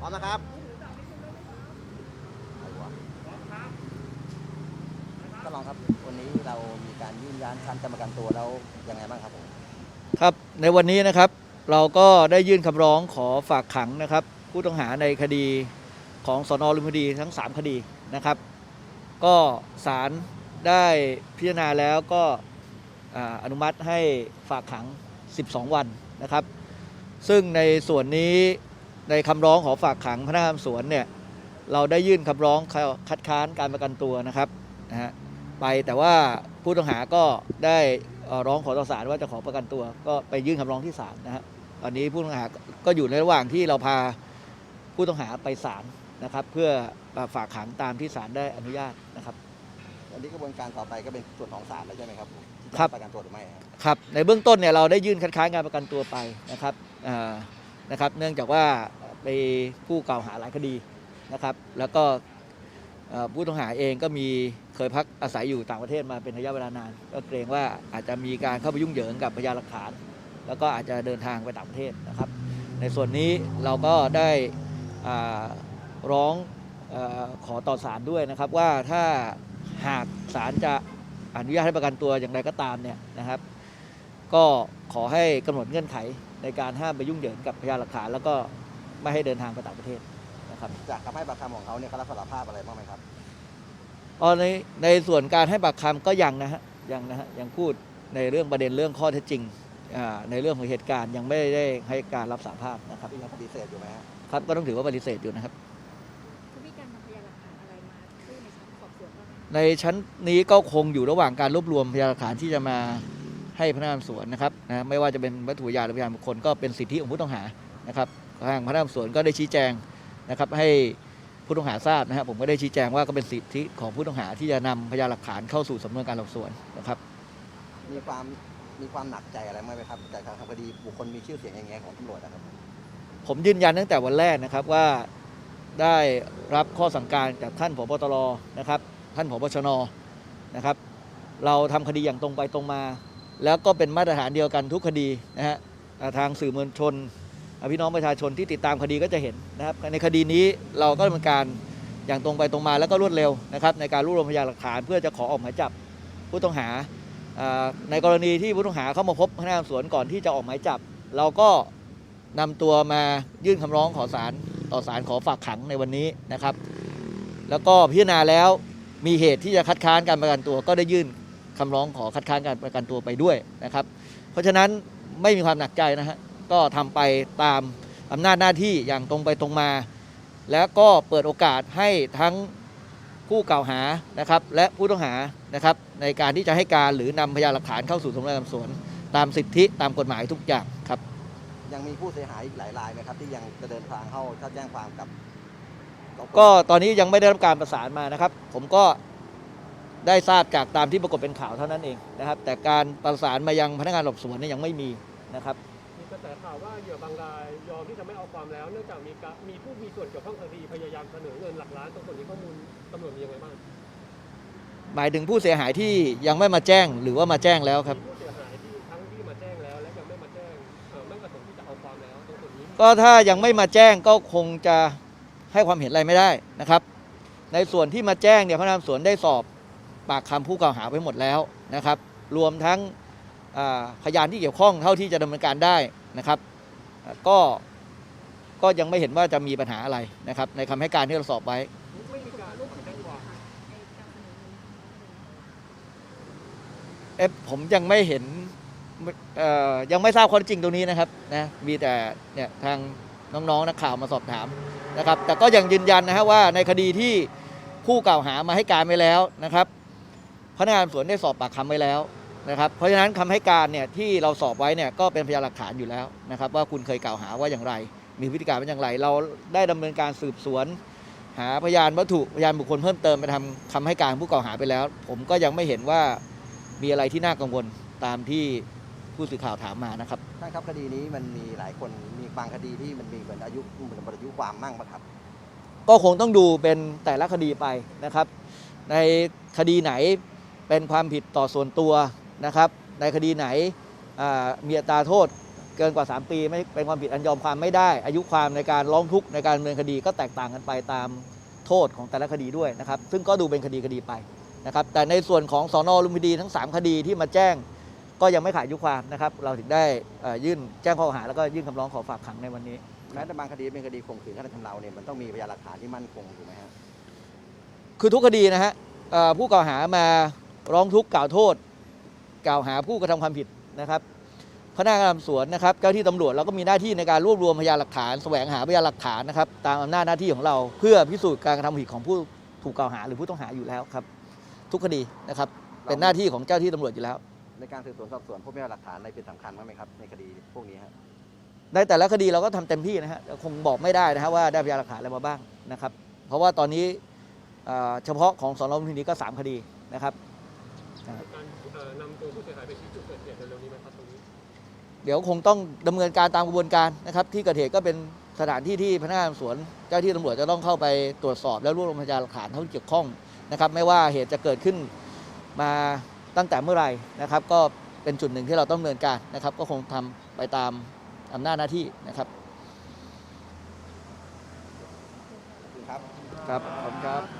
พร้อมนะครับก็ลองครับ วันนี้เรามีการยื่นย้านคันจะประกันตัวแล้วยังไงบ้างครับผมครับ ในวันนี้นะครับ เราก็ได้ยื่นคำร้องขอฝากขังนะครับ ผู้ต้องหาในคดีของสนอลุมพินีทั้ง 3 คดีนะครับ ก็ศาลได้พิจารณาแล้วก็ออนุมัติให้ฝากขัง 12 วันนะครับ ซึ่งในส่วนนี้ ในคำร้องขอฝากขังพนักงานสอบสวนเนี่ยเราได้ยื่นคำร้องคัดค้านการประกันตัวนะครับนะฮะไปแต่ว่าผู้ต้องหาก็ได้เอ่อร้องขอต่อศาลว่าจะขอประกันตัว ก็ไปยื่นคำร้องที่ศาลนะฮะตอนนี้ผู้ต้องหาก็อยู่ในระหว่างที่เราพาผู้ต้องหาไปศาลนะครับ เพื่อฝากขังตามที่ศาลได้อนุญาตนะครับอันนี้กระบวนการต่อไปก็เป็นส่วนของศาลแล้วใช่ไหมครับผมที่จะครับประกันตัวหรือไม่ครับครับ ในเบื้องต้นเนี่ยเราได้ยื่นคัดค้านการประกันตัวไปนะครับอ่า นะครับ เนื่องจากว่าไปผู้กล่าวหาหลายคดีนะครับ แล้วก็ผู้ต้องหาเองก็มีเคยพักอาศัยอยู่ต่างประเทศมาเป็นระยะเวลานาน ก็เกรงว่าอาจจะมีการเข้าไปยุ่งเหยิงกับพยานหลักฐาน แล้วก็อาจจะเดินทางไปต่างประเทศนะครับ ในส่วนนี้เราก็ได้ร้องอขอต่อศาลด้วยนะครับว่าถ้าหากศาลจะอนุญาตให้ประกันตัวอย่างไรก็ตามเนี่ยนะครับ ก็ขอให้กำหนดเงื่อนไขในการห้ามไปยุ่งเหยิงกับพยานหลักฐานแล้วก็ไม่ให้เดินทางไปต่างประเทศนะครับจากคำให้ปากคำของเขาเนี่ยเขารับสารภาพอะไรบ้างไหมครับอ๋อในในส่วนการให้ปากคำก็ยังนะฮะยังนะฮะยังพูดในเรื่องประเด็นเรื่องข้อเท็จจริงอ่าในเรื่องของเหตุการณ์ยังไม่ได้ให้การรับสารภาพนะครับยังปฏิเสธอยู่ไหมฮะครับก็ต้องถือว่าปฏิเสธอยู่นะครับเขามีการนำพยานหลักฐานอะไรมาสู้ในชั้นสอบสวนบ้างไหมในชั้นนี้ก็คงอยู่ระหว่างการรวบรวมพยานหลักฐานที่จะมา ให้พนักงานสอบสวนนะครับนะไม่ว่าจะเป็นวัตถุพยานหรือพยานบุคคลก็เป็นสิทธิของผู้ต้องหานะครับทางพนักงานสอบสวนก็ได้ชี้แจงนะครับให้ผู้ต้องหาทราบนะครับผมก็ได้ชี้แจงว่าก็เป็นสิทธิของผู้ต้องหาที่จะนำพยานหลักฐานเข้าสู่สำนวนการสอบสวนนะครับมีความมีความหนักใจอะไรบ้างไหมครับจากการทำคดีบุคคลมีชื่อเสียงอย่างเงี้ยของตำรวจนะครับ ผมยืนยันตั้งแต่วันแรกนะครับว่าได้รับข้อสั่งการจากท่านผบตรนะครับ ท่านผบชนนะครับ เราทำคดีอย่างตรงไปตรงมา แล้วก็เป็นมาตรฐานเดียวกันทุกคดีนะฮะทางสื่อมวลชนพี่น้องประชาชนที่ติดตามคดีก็จะเห็นนะครับในคดีนี้เราก็ดำเนินการอย่างตรงไปตรงมาแล้วก็รวดเร็วนะครับในการรวบรวมพยานหลักฐานเพื่อจะขอออกหมายจับผู้ต้องหา ในกรณีที่ผู้ต้องหาเข้ามาพบพนักงานสวนก่อนที่จะออกหมายจับ เราก็นำตัวมายื่นคำร้องขอศาลต่อศาลขอฝากขังในวันนี้นะครับ แล้วก็พิจารณาแล้วมีเหตุที่จะคัดค้านการประกันตัวก็ได้ยื่น คำร้องขอคัดค้านการประกันตัวไปด้วยนะครับ เพราะฉะนั้นไม่มีความหนักใจนะฮะก็ทำไปตามอำนาจหน้าที่อย่างตรงไปตรงมา แล้วก็เปิดโอกาสให้ทั้งผู้กล่าวหานะครับ และผู้ต้องหานะครับ ในการที่จะให้การหรือนำพยานหลักฐานเข้าสู่สำนวนการสอบสวน ตามสิทธิตามกฎหมายทุกอย่างครับยังมีผู้เสียหายอีกหลายรายไหมครับ ที่ยังจะเดินทางเข้าถ้าแจ้งความกับ ก็ตอนนี้ยังไม่ได้รับการประสานมานะครับ ผมก็ ได้ทราบจากตามที่ปรากฏเป็นข่าวเท่านั้นเองนะครับ แต่การประสานมายังพนักงานสอบสวนเนี่ยยังไม่มีนะครับมีกระแสข่าวว่าเหยื่อบางรายยอมที่จะไม่เอาความแล้ว เนื่องจากมีกะมีผู้มีส่วนเกี่ยวข้องคดีพยายามเสนอเงินหลักล้านตรงส่วนนี้ข้อมูลตำรวจมียังไงบ้างหมายถึงผู้เสียหายที่ยังไม่มาแจ้งหรือว่ามาแจ้งแล้วครับ มีผู้เสียหายที่ทั้งที่มาแจ้งแล้ว และยังไม่มาแจ้งเอ่อไม่ประสงค์ที่จะเอาความแล้วตรงส่วนนี้ก็ถ้ายังไม่มาแจ้งก็คงจะให้ความเห็นอะไรไม่ได้นะครับ ในส่วนที่มาแจ้งเนี่ยพนักงานสอบสวนได้สอบ ปากคำผู้กล่าวหาไปหมดแล้วนะครับ รวมทั้งพยานที่เกี่ยวข้องเท่าที่จะดำเนินการได้นะครับก็ก็ยังไม่เห็นว่าจะมีปัญหาอะไรนะครับ ในคำให้การที่เราสอบไว้เอ๊ะผมยังไม่เห็นยังไม่ทราบข้อจริงตรงนี้นะครับนะมีแต่เนี่ยทางน้องๆนักข่าวมาสอบถามนะครับ แต่ก็ยังยืนยันนะฮะว่าในคดีที่ผู้กล่าวหามาให้การไว้แล้วนะครับ พนักงานสอบสวนได้สอบปากคำไว้แล้วนะครับเพราะฉะนั้นคำให้การเนี่ยที่เราสอบไว้เนี่ยก็เป็นพยานหลักฐานอยู่แล้วนะครับว่าคุณเคยกล่าวหาว่าอย่างไร มีพฤติการเป็นอย่างไร เราได้ดำเนินการสืบสวน หาพยานวัตถุพยานบุคคลเพิ่มเติมไปทำคำให้การผู้กล่าวหาไปแล้ว ผมก็ยังไม่เห็นว่ามีอะไรที่น่ากังวลตามที่ผู้สื่อข่าวถามมานะครับท่านครับคดีนี้มันมีหลายคนมีบางคดีที่มันมีเหมือนอายุเหมือนหมดอายุความมั่งปะครับ ก็คงต้องดูเป็นแต่ละคดีไปนะครับ ในคดีไหน เป็นความผิดต่อส่วนตัวนะครับในคดีไหนอ่ามีอัตราโทษเกินกว่า 3 ปีไม่เป็นความผิดอันยอมความไม่ได้ อายุความในการร้องทุกข์ในการดำเนินคดีก็แตกต่างกันไปตามโทษของแต่ละคดีด้วยนะครับซึ่งก็ดูเป็นคดีคดีไปนะครับแต่ในส่วนของสอนอลุมพินีทั้ง 3 คดีที่มาแจ้งก็ยังไม่ขาดอายุความนะครับ เราถึงได้เอ่อยื่นแจ้งข้อหาแล้วก็ยื่นคำร้องขอฝากขังในวันนี้แม้แต่บางคดีเป็นคดีข่มขืนฆาตกรรมเราเนี่ยมันต้องมีพยานหลักฐานที่มั่นคงถูกไหมฮะคือทุกคดีนะฮะเอ่อผู้กล่าวหามา ร้องทุกข์กล่าวโทษ กล่าวหาผู้กระทำความผิดนะครับพนักงานสอบสวนนะครับ เจ้าที่ตำรวจเราก็มีหน้าที่ในการรวบรวมพยานหลักฐานแสวงหาพยานหลักฐานนะครับ ตามอำนาจหน้าที่ของเรา เพื่อพิสูจน์การกระทำผิดของผู้ถูกกล่าวหาหรือผู้ต้องหาอยู่แล้วครับ ทุกคดีนะครับ เป็นหน้าที่ของเจ้าที่ตำรวจอยู่แล้ว ในการสืบสวนสอบสวนพบพยานหลักฐานอะไรเป็นสำคัญบ้างไหมครับในคดีพวกนี้ฮะในแต่ละคดีเราก็ทำเต็มที่นะฮะคงบอกไม่ได้นะฮะว่าได้พยานหลักฐานอะไรมาบ้างนะครับ เพราะว่าตอนนี้เอ่อเฉพาะของสอนอลุมพินีก็สามคดีนะครับ การเอ่อนำตัวผู้เสียหายไปชี้จุดเกิดเหตุเร็วๆนี้ไหมครับตรงนี้เดี๋ยวคงต้องดำเนินการตามกระบวนการนะครับ ที่เกิดเหตุก็เป็นสถานที่ที่พนักงานสอบสวน เจ้าที่ตำรวจจะต้องเข้าไปตรวจสอบ และรวบรวมพยานหลักฐานเท่าที่เกี่ยวข้องนะครับ ไม่ว่าเหตุจะเกิดขึ้นมาตั้งแต่เมื่อไหร่นะครับ ก็เป็นจุดหนึ่งที่เราต้องดำเนินการนะครับ ก็คงทำไปตามอำนาจหน้าที่นะครับขอบคุณครับครับ ขอบคุณครับ